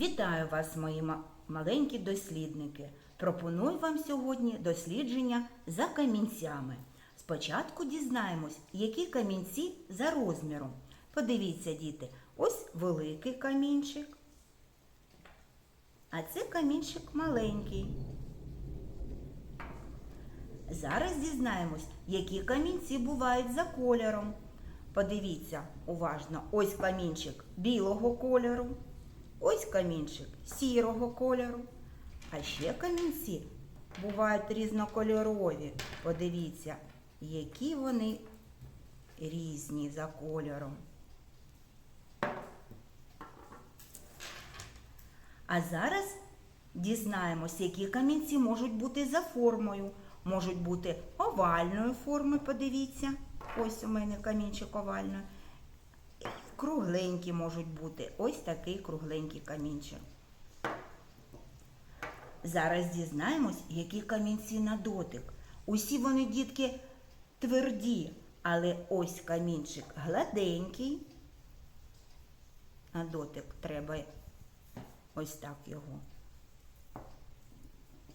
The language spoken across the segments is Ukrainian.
Вітаю вас, мої маленькі дослідники. Пропоную вам сьогодні дослідження за камінцями. Спочатку дізнаємось, які камінці за розміром. Подивіться, діти, ось великий камінчик. А це камінчик маленький. Зараз дізнаємось, які камінці бувають за кольором. Подивіться уважно, ось камінчик білого кольору, ось камінчик сірого кольору. А ще камінці бувають різнокольорові. Подивіться, які вони різні за кольором. А зараз дізнаємось, які камінці можуть бути за формою. Можуть бути овальної форми, подивіться. Ось у мене камінчик овальної. Кругленькі можуть бути. Ось такий кругленький камінчик. Зараз дізнаємось, які камінці на дотик. Усі вони, дітки, тверді, але ось камінчик гладенький. На дотик треба ось так його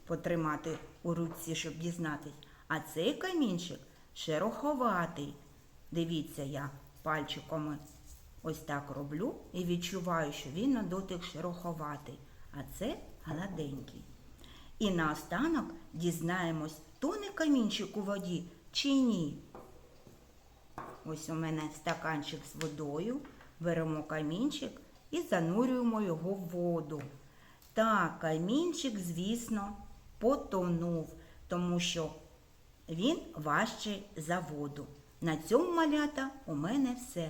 потримати у руці, щоб дізнатись. А цей камінчик шероховатий. Дивіться, я пальчиками ось так роблю і відчуваю, що він на дотик шероховатий, а це гладенький. І наостанок дізнаємось, тоне камінчик у воді чи ні. Ось у мене стаканчик з водою, беремо камінчик і занурюємо його в воду. Так, камінчик, звісно, потонув, тому що він важчий за воду. На цьому малята у мене все.